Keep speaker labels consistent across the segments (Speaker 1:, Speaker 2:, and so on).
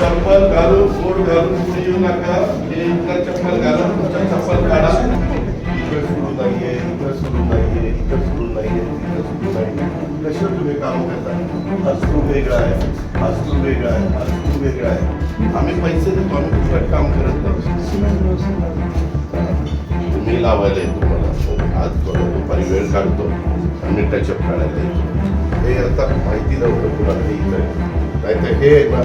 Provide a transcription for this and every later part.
Speaker 1: चप्पल घालून बोट घालून पुढे येऊ नका. हे इथला चप्पल घालून तुमचा चप्पल काढा. इकडे सुरू नाहीये इकडे सुरू नाहीये इकडे सुरू नाहीये इकडे सुरू नाहीये. कसे तुम्ही काम करता? हा वेगळा आहे हा वेगळा आहे हा वेगळा आहे. आम्ही पैसे देतो आम्ही फुकट काम करत नाही. तुम्ही लावायला येतो मला आज दुपारी वेळ काढतो. आणि टचअप काढायला येतो. हे आता माहिती नव्हतं कुणाला हे इथं. नाही तर हे आहे ना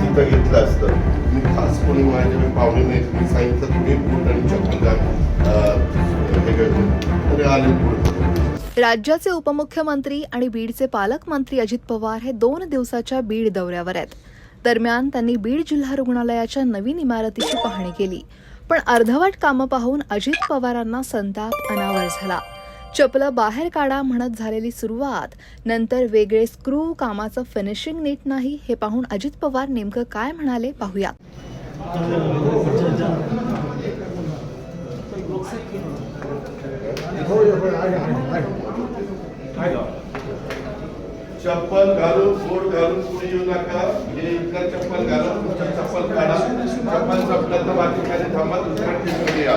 Speaker 1: तिथं घेतलं असतं. मी खास कोणी माझ्याकडे पाहुणे नाही तुम्ही सांगितलं तुम्ही बूट आणि हे करतो. तरी आले
Speaker 2: राज्याचे उपमुख्यमंत्री आणि बीडचे पालकमंत्री अजित पवार हे दोन दिवसाच्या बीड दौऱ्यावर आहेत. दरम्यान त्यांनी बीड जिल्हा रुग्णालयाच्या नवीन इमारतीची पाहणी केली. पण अर्धवट कामं पाहून अजित पवारांना संताप अनावर झाला. चपलं बाहेर काढा म्हणत झालेली सुरुवात. नंतर वेगळे स्क्रू कामाचं फिनिशिंग नीट नाही हे पाहून अजित पवार नेमकं काय म्हणाले पाहूया.
Speaker 1: चप्पल घालून बोट घालून पुढे येऊ नका. हे इथलं चप्पल घालून तुमचं चप्पल काढा. चप्पल संपलं तर बाकी काय थांबा दुसऱ्या ठिकाणी या.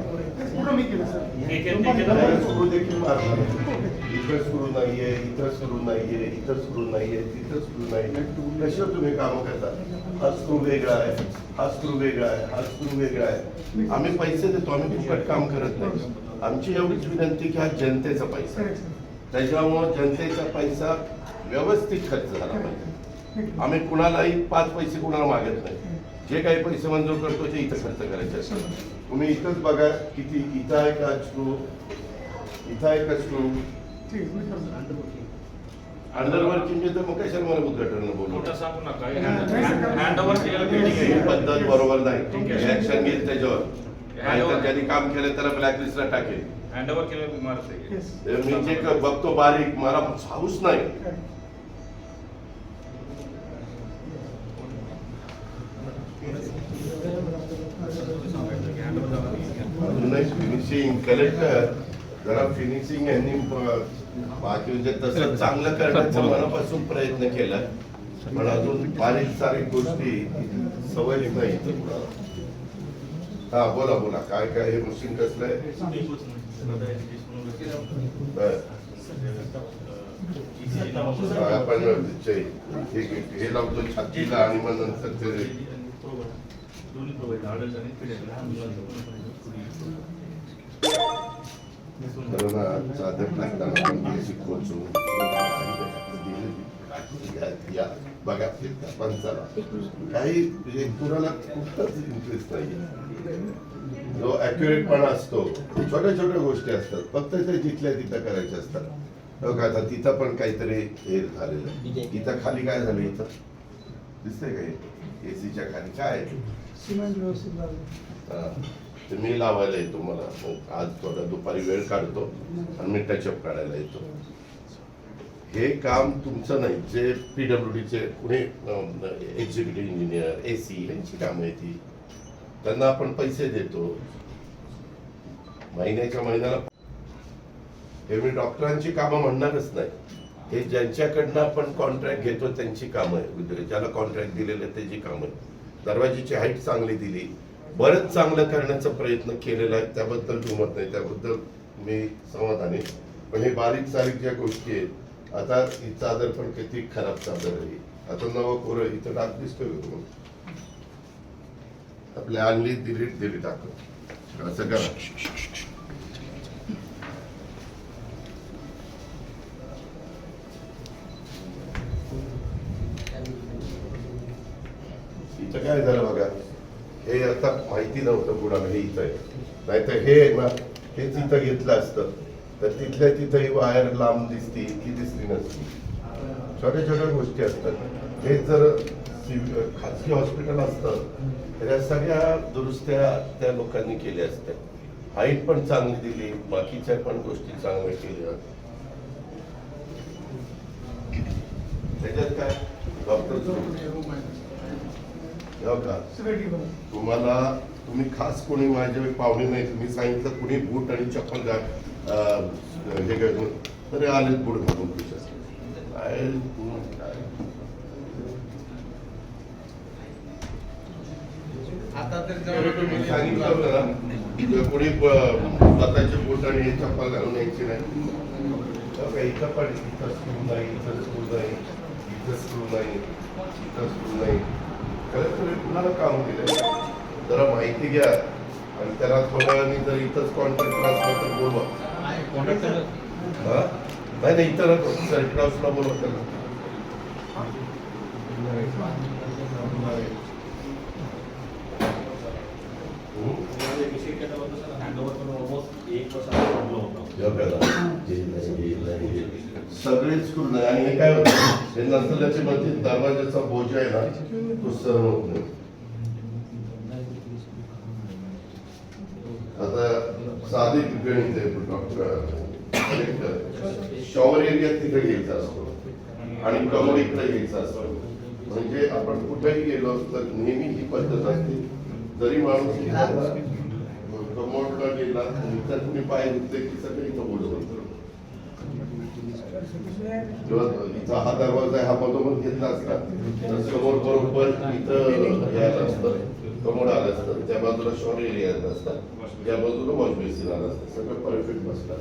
Speaker 1: काम सुरू. देखील इथं सुरू नाहीये इथं सुरू नाहीये इथं सुरू नाहीये तिथं सुरू नाहीये. कशा तुम्ही काम करता? हा स्क्रू वेगळा आहे हा स्क्रू वेगळा आहे हा स्क्रू वेगळा आहे. आम्ही पैसे देतो आम्ही फुकट काम करत नाही. आमची एवढीच विनंती की हा जनतेचा पैसा. त्याच्यामुळं जनतेचा पैसा व्यवस्थित खर्च झाला पाहिजे. आम्ही कुणालाही पाच पैसे कुणाला मागत नाही. जे काही पैसे मंजूर करतो ते इथं खर्च करायचे असतात. तुम्ही इथंच बघा किती इथं आहे का स्क्रू इथं आहे का स्क्रू अंडरवर्किंग तर मग कशाला मला उद्घाटन बोलू पद्धत बरोबर नाही.
Speaker 3: ठीक आहे.
Speaker 1: ऍक्शन घेईल त्याच्यावर. ज्यांनी काम केलं त्याला ब्लॅकलिस्टला टाकेल.
Speaker 3: हँड ओव्हर केलेलं इमारत आहे
Speaker 1: हे मी जे क- बघतो बारीक मला हाऊस नाही. फिनिशिंग कलेक्टर जरा फिनिशिंग यांनी बाकी म्हणजे तसं चांगलं करण्याचा मनापासून प्रयत्न केला. पण अजून बारीक सारीक गोष्टी सवय नाही हा बोला बोला. काय काय हे मशीन कसलं आहे? आपण हे लावतो छातीला आणि मग नंतर ते बरं चादर टाकताना पण ती बघा फिरता काही म्हणजे कुणाला कुठलाच इंटरेस्ट नाही जो अॅक्युरेट पण असतो छोट्या छोट्या गोष्टी असतात फक्त ते जिथल्या तिथं करायच्या असतात बघा आता तिथं पण काहीतरी हे झालेलं तिथं खाली काय झालं इथं दिसतंय का एसीच्या खाली काय आहे?
Speaker 4: सिमेंट व्यवस्थित
Speaker 1: ते मी लावायला येतो मला. मग आज थोडा दुपारी वेळ काढतो आणि मी टचअप काढायला येतो. हे काम तुमचं नाही जे पीडब्ल्यू डीचे Pune executive engineer A C यांची कामं आहे ती त्यांना आपण पैसे देतो. महिन्याच्या महिन्याला हे मी डॉक्टरांची कामं म्हणणारच नाही. हे ज्यांच्याकडनं आपण कॉन्ट्रॅक्ट घेतो त्यांची कामं आहे ज्याला कॉन्ट्रॅक्ट दिलेलं त्याची कामं आहे दरवाजीची हाईट चांगली दिली. बरंच चांगलं करण्याचा प्रयत्न केलेला आहे. त्याबद्दल दुमत नाही. त्याबद्दल मी समाधानी पण हे बारीक सारीक ज्या गोष्टी आहेत आता ही चादर पण किती खराब चादर आहे. आता नवं कोरं इथं टाक दिसतोय का आपल्या आणली दिली दिली टाक असं करा. इथं काय झालं बघा? आता माहिती नव्हतं कुणाला हे इथं आहे. नाहीतर हे ना हे तिथं घेतलं असतं. तर तिथल्या तिथं ही वायर लांब दिसती की दिसली नसती. छोट्या छोट्या गोष्टी असतात. हे जर खाजगी हॉस्पिटल असतं तर या सगळ्या दुरुस्त्या त्या लोकांनी केल्या असत्या. हाईट पण चांगली दिली बाकीच्या पण गोष्टी चांगल्या केल्या. त्याच्यात काय? डॉक्टर का? तुम्हाला तुम्ही खास कोणी माझे पाहुणे नाही तुम्ही सांगितलं कुणी बूट आणि चप्पल घाल हे घालून तरी आले बूट घालून?
Speaker 4: आता
Speaker 1: तुम्ही सांगितलं होतं कोणी स्वतःचे बूट आणि हे चप्पल घालून यायची नाही. हो का? इथं पण इथं स्क्रू नाही इथं स्क्रू नाही इथं स्क्रू नाही इथं स्क्रू नाही. खरं तुम्ही कुणाला काम केलं जरा माहिती घ्या. आणि त्याला थोड्या वेळाने जर इथंच कॉन्ट्रॅक्टर असलं तर बोलवा. हा? नाही नाही इथं नको. सर्किट हाऊसला बोलवा त्याला. हम्म? सगळेच स्क्रू आणि हे काय होतं? हे नंतरच्या मध्ये दरवाजाचा बोजा आहे ना तो सहन होत. नाही आता साधे गणित आहे डॉक्टर शॉवर एरिया तिकडे घ्यायचा असतो आणि कमर इकडे घ्यायचा असतो. म्हणजे आपण कुठेही गेलो तर नेहमी ही पद्धत असते. जरी माणूस कमोडला गेला तर तुम्ही पाय धुतले की सगळे किंवा इथं हा दरवाजा आहे, हा मधोमध घेतला असता तर समोर बरोबर इथं यायला असतं कमोड आलं असतं त्या बाजूला शॉर एरिया येत असतात त्या बाजूला वॉश बेसिन आलं असतं सगळं परफेक्ट बसतात